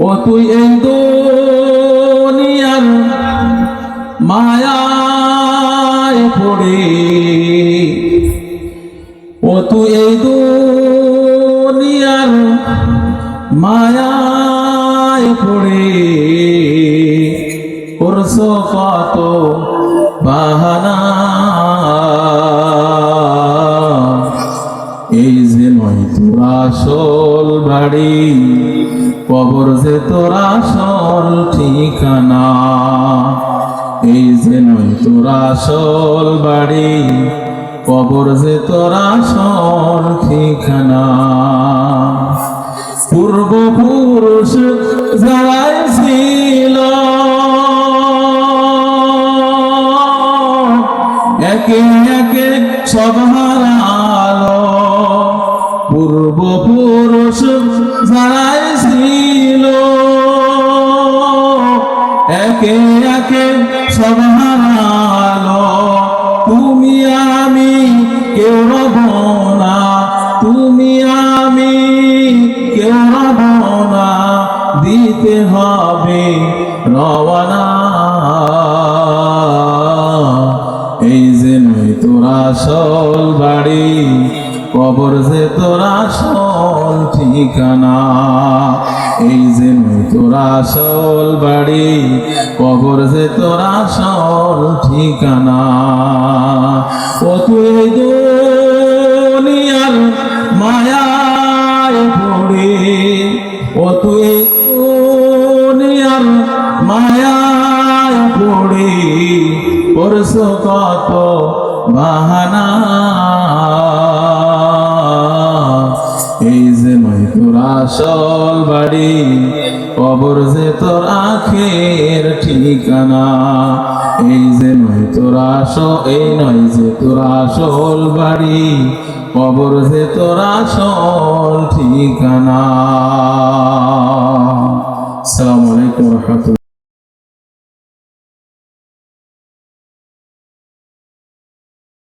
ও তুই এই দুনিয়ার মায়ায় পড়ে। ও তুই এই দুনিয়ার মায়ায় পড়ে। করছ কত বাহানা। এই যে নয় তোর আসল বাড়ি। কবর যে তোরা সল ঠিকানা? এই যে নয় তোর আসল বাড়ি, কবর যে তোরা আসল ঠিকানা। পূর্বপুরুষ যারাই ছিল, একে একে সব হারালো। পূর্বপুরুষ যারাই একে একে সব তুমি আমি, কেউ রব না। তুমি আমি, কেউ রব না। দিতে হবে রওয়ানা এই যে নয় তোর আসল বাড়ি, কবর যে তোরা আসল ঠিকানা। এই যে তোর আসল বাড়ি, কবর যে তোর আসল ঠিকানা। ও তুই দুনিয়ার মায়ায় পড়ে ও তুই দুনিয়ার মায়ায় পড়ে করছ কত বাহানা। আসল বাড়ি, কবর যে তোর আখের ঠিকানা। এই যে নয় তোর আস এই নয় যে তোর আসল বাড়ি, কবর যে তোর আসল ঠিকানা।